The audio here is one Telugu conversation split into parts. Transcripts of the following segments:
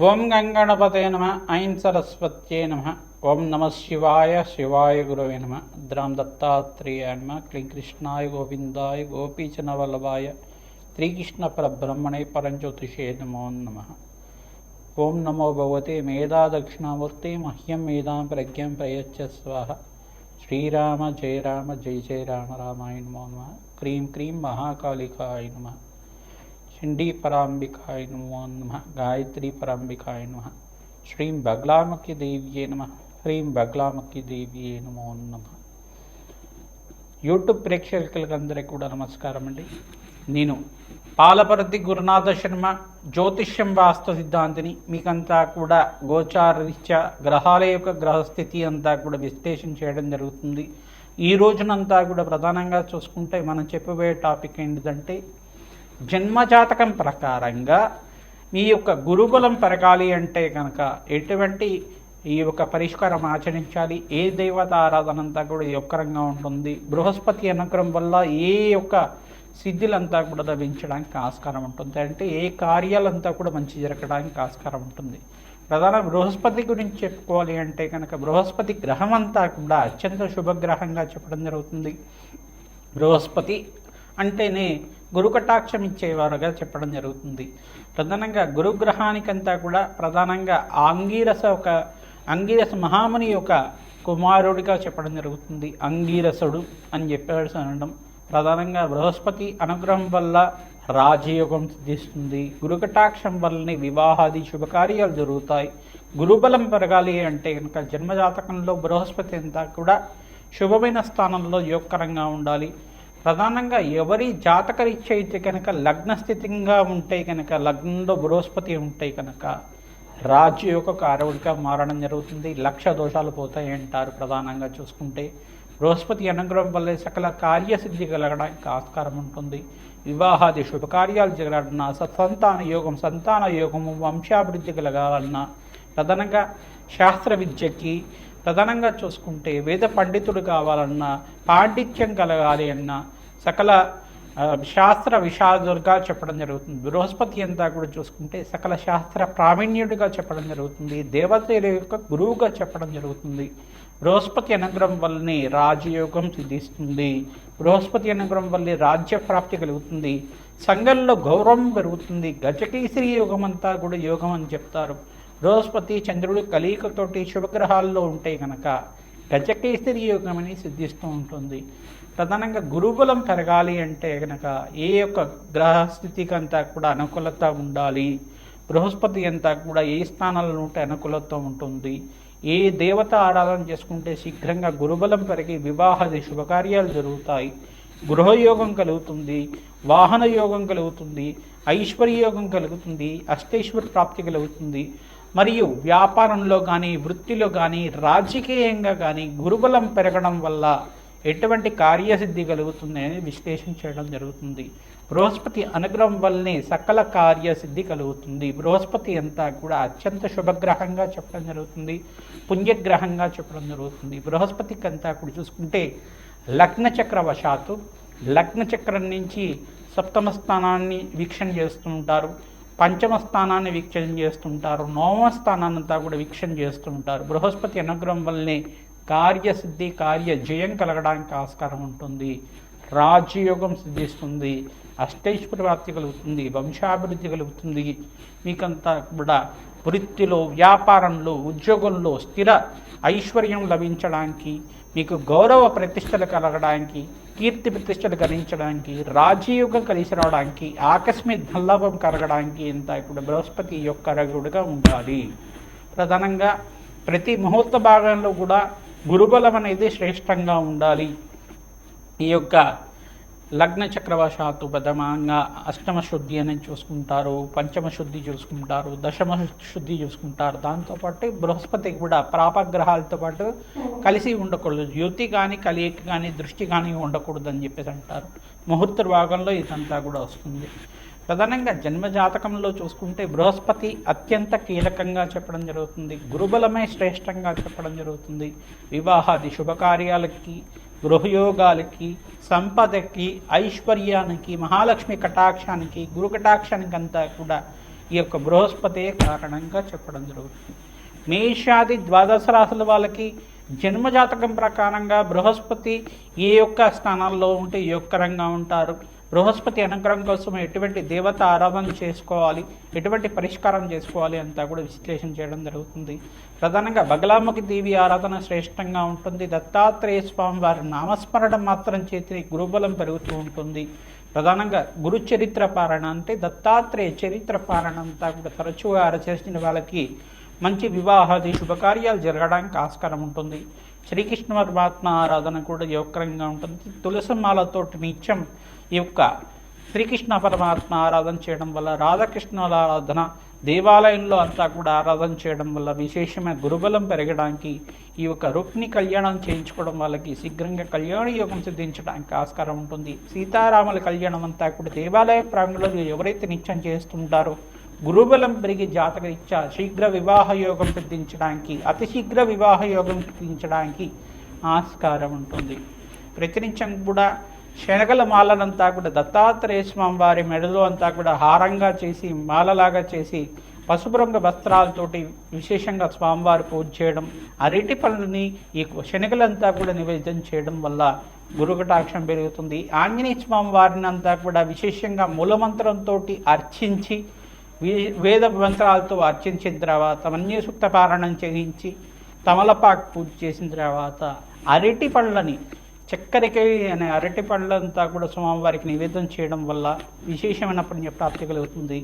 ఓం గంగణపతే నమ ఐం సరస్వత్యే నమ ఓం నమ శివాయ శివాయ గురవే నమ ద్రాం దత్తాత్రేయ నమ క్లీం కృష్ణాయ గోవిందాయ గోపీచన వల్లభాయ శ్రీకృష్ణ పరబ్రహ్మణే పరంజ్యోతిషే నమో నమ. ఓం నమో భగవతే మేధా దక్షిణామూర్తి మహ్యం మేధాం ప్రజ్ఞం ప్రయచ్చ స్వాహ. శ్రీరామ జయ రామ జయ జయ రామ రామాయ నమో నమ క్రీం క్రీం మహాకాళికాయ నమ. చండీ పరాంబికాయ నమో నమ గాయత్రి పరాంబికాయ నమ శ్రీం బగ్లామకి దేవ్యే నమ హ్రీం బగ్లామకి దేవ్యే నమో నమ యూట్యూబ్ ప్రేక్షకులందరికీ కూడా నమస్కారం అండి. నేను పాలపరతి గురునాథ శర్మ జ్యోతిష్యం వాస్తు సిద్ధాంతిని మీకంతా కూడా గోచారరీత్యా గ్రహాల యొక్క గ్రహస్థితి అంతా కూడా విశ్లేషణ చేయడం జరుగుతుంది. ఈ రోజునంతా కూడా ప్రధానంగా చూసుకుంటే మనం చెప్పబోయే టాపిక్ ఏంటిదంటే జన్మజాతకం ప్రకారంగా మీ యొక్క గురుబలం పెరగాలి అంటే కనుక ఎటువంటి ఈ యొక్క పరిష్కారం ఆచరించాలి? ఏ దేవత ఆరాధనంతా కూడా యొక్కరంగా ఉంటుంది? బృహస్పతి అనుగ్రహం వల్ల ఏ యొక్క సిద్ధులంతా కూడా లభించడానికి ఆస్కారం ఉంటుంది. అంటే ఏ కార్యాలంతా కూడా మంచి జరగడానికి ఆస్కారం ఉంటుంది. ప్రధాన బృహస్పతి గురించి చెప్పుకోవాలి అంటే కనుక బృహస్పతి గ్రహం అంతా కూడా అత్యంత శుభగ్రహంగా చెప్పడం జరుగుతుంది. బృహస్పతి అంటేనే గురు కటాక్షం ఇచ్చేవారుగా చెప్పడం జరుగుతుంది. ప్రధానంగా గురుగ్రహానికంతా కూడా ప్రధానంగా ఆంగీరస ఒక అంగీరస మహాముని యొక్క కుమారుడిగా చెప్పడం జరుగుతుంది. అంగీరసుడు అని చెప్పేసి అనడం ప్రధానంగా బృహస్పతి అనుగ్రహం వల్ల రాజయోగం సిద్ధిస్తుంది. గురుకటాక్షం వల్లనే వివాహాది శుభకార్యాలు జరుగుతాయి. గురుబలం పెరగాలి అంటే కనుక జన్మజాతకంలో బృహస్పతి అంతా కూడా శుభమైన స్థానంలో యోగకరంగా ఉండాలి. ప్రధానంగా ఎవరి జాతకరీత్యా అయితే కనుక లగ్నస్థితిగా ఉంటే కనుక లగ్నంలో బృహస్పతి ఉంటే కనుక రాజయోగ కారవుడిగా మారడం జరుగుతుంది. లక్ష దోషాలు పోతాయి అంటారు ప్రధానంగా చూసుకుంటే. బృహస్పతి అనుగ్రహం వల్ల సకల కార్యసిద్ధి కలగడానికి ఆస్కారం ఉంటుంది. వివాహాది శుభకార్యాలు జరగాలన్నా సత్సంతాన యోగం సంతాన యోగము వంశాభివృద్ధి కలగాలన్నా ప్రధానంగా శాస్త్ర విద్యకి ప్రధానంగా చూసుకుంటే వేద పండితుడు కావాలన్నా పాండిత్యం కలగాలి అన్నా సకల శాస్త్ర విషాదుడుగా చెప్పడం జరుగుతుంది. బృహస్పతి అంతా కూడా చూసుకుంటే సకల శాస్త్ర ప్రావీణ్యుడిగా చెప్పడం జరుగుతుంది. దేవతల యొక్క గురువుగా చెప్పడం జరుగుతుంది. బృహస్పతి అనుగ్రహం వల్లనే రాజయోగం సిద్ధిస్తుంది. బృహస్పతి అనుగ్రహం వల్లే రాజ్య ప్రాప్తి కలుగుతుంది. సంఘంలో గౌరవం పెరుగుతుంది. గజకేసరి యోగం అంతా కూడా యోగం అని చెప్తారు. బృహస్పతి చంద్రుడు కలికతోటి శుభగ్రహాల్లో ఉంటే కనుక గజకేసరి యోగం అని సిద్ధిస్తూ ఉంటుంది. ప్రధానంగా గురుబలం పెరగాలి అంటే కనుక ఏ యొక్క గ్రహస్థితికి అంతా కూడా అనుకూలత ఉండాలి. బృహస్పతి అంతా కూడా ఏ స్థానాల్లో ఉంటే అనుకూలత ఉంటుంది. ఏ దేవత ఆరాధన చేసుకుంటే శీఘ్రంగా గురుబలం పెరిగి వివాహాది శుభకార్యాలు జరుగుతాయి. గృహయోగం కలుగుతుంది వాహన యోగం కలుగుతుంది ఐశ్వర్యయోగం కలుగుతుంది అష్టైశ్వర్ ప్రాప్తి కలుగుతుంది. మరియు వ్యాపారంలో కానీ వృత్తిలో కానీ రాజకీయంగా కానీ గురుబలం పెరగడం వల్ల ఎటువంటి కార్యసిద్ధి కలుగుతుంది అనేది విశ్లేషణ చేయడం జరుగుతుంది. బృహస్పతి అనుగ్రహం వల్లనే సకల కార్యసిద్ధి కలుగుతుంది. బృహస్పతి అంతా కూడా అత్యంత శుభగ్రహంగా చెప్పడం జరుగుతుంది. పుణ్యగ్రహంగా చెప్పడం జరుగుతుంది. బృహస్పతికి అంతా కూడా చూసుకుంటే లగ్నచక్ర వశాత్తు లగ్నచక్రం నుంచి సప్తమ స్థానాన్ని వీక్షణ చేస్తుంటారు. పంచమ స్థానాన్ని వీక్షణ చేస్తుంటారు. నవమ స్థానాన్ని అంతా కూడా వీక్షణ చేస్తుంటారు. బృహస్పతి అనుగ్రహం వల్లనే కార్యసిద్ధి కార్య జయం కలగడానికి ఆస్కారం ఉంటుంది. రాజయోగం సిద్ధిస్తుంది. అష్టైశ్వర ప్రాప్తి కలుగుతుంది. వంశాభివృద్ధి కలుగుతుంది. మీకంతా కూడా వృత్తిలో వ్యాపారంలో ఉద్యోగంలో స్థిర ఐశ్వర్యం లభించడానికి మీకు గౌరవ ప్రతిష్టలు కలగడానికి కీర్తి ప్రతిష్టలు గణించడానికి రాజయోగం కలిసి రావడానికి ఆకస్మిక ధనలాభం కరగడానికి ఇంత ఇప్పుడు బృహస్పతి యొక్క రగుడుగా ఉండాలి. ప్రధానంగా ప్రతి ముహూర్త భాగంలో కూడా గురుబలం అనేది శ్రేష్టంగా ఉండాలి. ఈ యొక్క లగ్న చక్రవశాత్తు ప్రథమంగా అష్టమ శుద్ధి అనేది చూసుకుంటారు పంచమ శుద్ధి చూసుకుంటారు దశమ శుద్ధి చూసుకుంటారు. దాంతోపాటు బృహస్పతి కూడా ప్రాపగ్రహాలతో పాటు కలిసి ఉండకూడదు. యుతి కానీ కలియక కానీ దృష్టి కానీ ఉండకూడదు అని చెప్పేసి అంటారు. ముహూర్త భాగంలో ఇదంతా కూడా వస్తుంది. ప్రధానంగా జన్మ జాతకంలో చూసుకుంటే బృహస్పతి అత్యంత కీలకంగా చెప్పడం జరుగుతుంది. గురుబలమే శ్రేష్టంగా చెప్పడం జరుగుతుంది. వివాహాది శుభకార్యాలకి గృహయోగాలకి సంపదకి ఐశ్వర్యానికి మహాలక్ష్మి కటాక్షానికి గురు కటాక్షానికి అంతా కూడా ఈ యొక్క బృహస్పతే కారణంగా చెప్పడం జరుగుతుంది. మేషాది ద్వాదశ రాశుల వాళ్ళకి జన్మజాతకం ప్రకారంగా బృహస్పతి ఏ యొక్క స్థానాల్లో ఉంటే ఏ యొక్కరంగా ఉంటారు? బృహస్పతి అనుగ్రహం కోసం ఎటువంటి దేవత ఆరాధన చేసుకోవాలి ఎటువంటి పరిష్కారం చేసుకోవాలి అంతా కూడా విశ్లేషణ చేయడం జరుగుతుంది. ప్రధానంగా బగలాముఖి దేవి ఆరాధన శ్రేష్టంగా ఉంటుంది. దత్తాత్రేయ స్వామి వారి నామస్మరణ మాత్రం చేతి గురుబలం పెరుగుతూ ఉంటుంది. ప్రధానంగా గురు చరిత్ర పారణ అంటే దత్తాత్రేయ చరిత్ర పారణ అంతా కూడా తరచుగా ఆరచేసిన వాళ్ళకి మంచి వివాహాది శుభకార్యాలు జరగడానికి ఆస్కారం ఉంటుంది. శ్రీకృష్ణ పరమాత్మ ఆరాధన కూడా యోగకరంగా ఉంటుంది. తులసిమాలతోటి నిత్యం ఈ యొక్క శ్రీకృష్ణ పరమాత్మ ఆరాధన చేయడం వల్ల రాధాకృష్ణుల ఆరాధన దేవాలయంలో అంతా కూడా ఆరాధన చేయడం వల్ల విశేషమైన గురుబలం పెరగడానికి ఈ యొక్క రుక్ని కళ్యాణం చేయించుకోవడం వాళ్ళకి శీఘ్రంగా కళ్యాణ యోగం సిద్ధించడానికి ఆస్కారం ఉంటుంది. సీతారాముల కళ్యాణం అంతా కూడా దేవాలయ ప్రాంగణంలో ఎవరైతే నిత్యం చేస్తుంటారో గురుబలం పెరిగి జాతక ఇచ్చా శీఘ్ర వివాహ యోగం సిద్ధించడానికి అతి శీఘ్ర వివాహ యోగం సిద్ధించడానికి ఆస్కారం ఉంటుంది. ప్రతినిత్యం కూడా శనగల మాలనంతా కూడా దత్తాత్రేయ స్వామి వారి మెడలో అంతా కూడా హారంగా చేసి మాలలాగా చేసి పసుపు రంగు వస్త్రాలతోటి విశేషంగా స్వామివారి పూజ చేయడం అరటి పనులని ఈ శనగలంతా కూడా నివేదన చేయడం వల్ల గురుకటాక్షం పెరుగుతుంది. ఆంజనేయ స్వామి వారిని అంతా కూడా విశేషంగా మూలమంత్రంతో అర్చించి వేద మంత్రాలతో అర్చించిన తర్వాత మన్య సూక్త పారాయణం చేయించి తమలపాకు పూజ చేసిన తర్వాత అరటి పళ్ళని చక్కెరకాయ అనే అరటి పళ్ళంతా కూడా స్వామివారికి నివేదన చేయడం వల్ల విశేషమైన పుణ్య ప్రాప్తి కలుగుతుంది.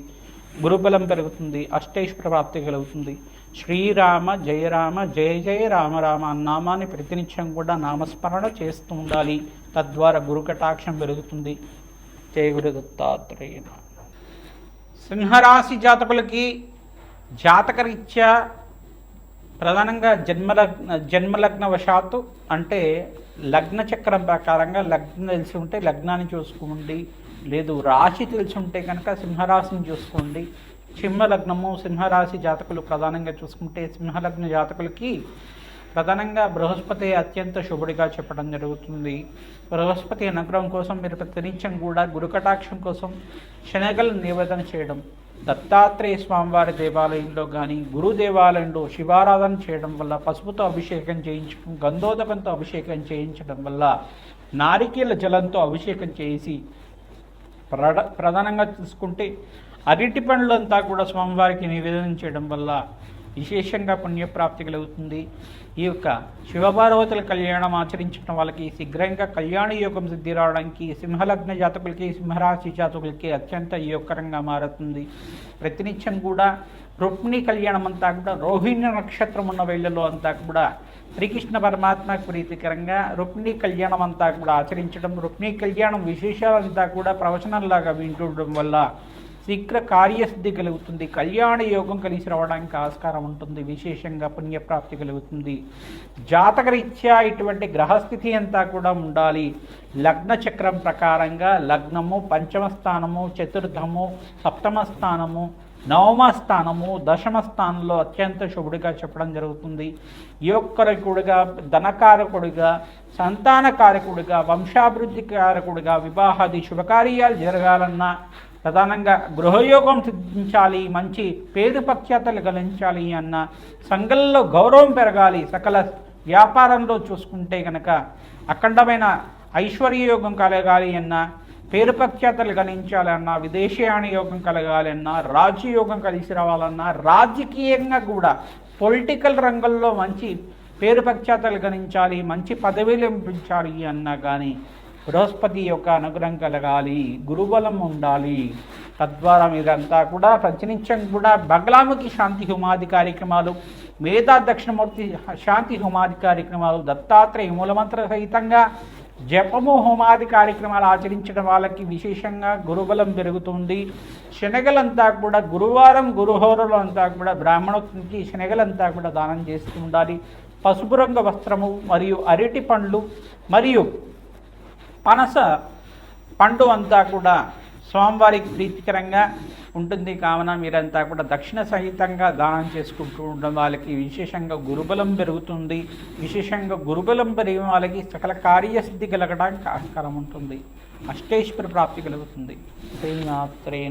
గురుబలం పెరుగుతుంది. అష్టైశ్వర ప్రాప్తి కలుగుతుంది. శ్రీరామ జయరామ జయ జయ రామ రామ నామాన్ని ప్రతినిత్యం కూడా నామస్మరణ చేస్తూ ఉండాలి. తద్వారా గురు కటాక్షం పెరుగుతుంది. జయ గురు దత్తాత్రేయ సింహరాశి జాతకులకి జాతకరీత్యా ప్రధానంగా జన్మలగ్న జన్మలగ్న వశాత్తు అంటే లగ్న చక్రం ప్రకారంగా లగ్నం తెలిసి ఉంటే లగ్నాన్ని చూసుకోండి. లేదు రాశి తెలిసి ఉంటే కనుక సింహరాశిని చూసుకోండి. సింహ లగ్నము సింహరాశి జాతకులు ప్రధానంగా చూసుకుంటే సింహలగ్న జాతకులకి ప్రధానంగా బృహస్పతి అత్యంత శుభుడిగా చెప్పడం జరుగుతుంది. బృహస్పతి అనుగ్రహం కోసం మీరు ప్రతినిత్యం కూడా గురుకటాక్షం కోసం శనగలు నివేదన చేయడం దత్తాత్రేయ స్వామివారి దేవాలయంలో కానీ గురు దేవాలయంలో శివారాధన చేయడం వల్ల పసుపుతో అభిషేకం చేయించడం గంధోదకంతో అభిషేకం చేయించడం వల్ల నారికేల జలంతో అభిషేకం చేసి ప్రడ ప్రధానంగా చూసుకుంటే అరటి పండ్లంతా కూడా స్వామివారికి నివేదన చేయడం వల్ల విశేషంగా పుణ్యప్రాప్తి కలుగుతుంది. ఈ యొక్క శివపార్వతుల కళ్యాణం ఆచరించడం వాళ్ళకి శీఘ్రంగా కళ్యాణ యోగం సిద్ధి రావడానికి సింహలగ్న జాతకులకి సింహరాశి జాతకులకి అత్యంత యోగకరంగా మారుతుంది. ప్రతినిత్యం కూడా రుక్మిణి కళ్యాణం అంతా కూడా రోహిణి నక్షత్రం ఉన్న వేళ్ళలో అంతా కూడా శ్రీకృష్ణ పరమాత్మకు ప్రీతికరంగా రుక్మిణి కళ్యాణం అంతా కూడా ఆచరించడం రుక్మిణి కళ్యాణం విశేషాలంతా కూడా ప్రవచనంలాగా వింటుండడం వల్ల శీఘ్ర కార్యసిద్ధి కలుగుతుంది. కళ్యాణ యోగం కలిసి రావడానికి ఆస్కారం ఉంటుంది. విశేషంగా పుణ్యప్రాప్తి కలుగుతుంది. జాతకరీత్యా ఇటువంటి గ్రహస్థితి అంతా కూడా ఉండాలి. లగ్న చక్రం ప్రకారంగా లగ్నము పంచమ స్థానము చతుర్థము సప్తమ స్థానము నవమ స్థానము దశమ స్థానంలో అత్యంత శుభుడిగా చెప్పడం జరుగుతుంది. యోగకారకుడిగా ధనకారకుడిగా సంతానకారకుడిగా వంశాభివృద్ధి కారకుడిగా వివాహాది శుభకార్యాలు జరగాలన్నా ప్రధానంగా గృహయోగం సిద్ధించాలి మంచి పేరు ప్రఖ్యాతలు గలించాలి అన్న సంఘంలో గౌరవం పెరగాలి సకల వ్యాపారంలో చూసుకుంటే కనుక అఖండమైన ఐశ్వర్యయోగం కలగాలి అన్న పేరు ప్రఖ్యాతలు గణించాలన్నా విదేశీయాన యోగం కలగాలన్నా రాజ్యయోగం కలిసి రావాలన్నా రాజకీయంగా కూడా పొలిటికల్ రంగంలో మంచి పేరు ప్రఖ్యాతలు గణించాలి మంచి పదవిలు పెంచాలి అన్నా కానీ బృహస్పతి యొక్క అనుగ్రహం కలగాలి గురుబలం ఉండాలి. తద్వారా మీరంతా కూడా ప్రతినిత్యం కూడా బగలాముఖి శాంతి హుమాది కార్యక్రమాలు మేధా దక్షిణమూర్తి శాంతి హోమాది కార్యక్రమాలు దత్తాత్రేయ మూలమంత్ర సహితంగా జపము హోమాది కార్యక్రమాలు ఆచరించడం వాళ్ళకి విశేషంగా గురుబలం పెరుగుతుంది. శనగలంతా కూడా గురువారం గురుహోరలు అంతా కూడా బ్రాహ్మణునికి శనగలంతా కూడా దానం చేస్తూ ఉండాలి. పసుపు రంగు వస్త్రము మరియు అరటి పండ్లు మరియు పనస పండు అంతా కూడా స్వామివారికి ప్రీతికరంగా ఉంటుంది. కావున మీరంతా కూడా దక్షిణ సహితంగా దానం చేసుకుంటూ ఉండడం వాళ్ళకి విశేషంగా గురుబలం పెరుగుతుంది. విశేషంగా గురుబలం పెరిగిన వాళ్ళకి సకల కార్యసిద్ధి కలగడానికి ఆస్కారం ఉంటుంది. అష్టేశ్వర ప్రాప్తి కలుగుతుంది. శ్రీమాత్రే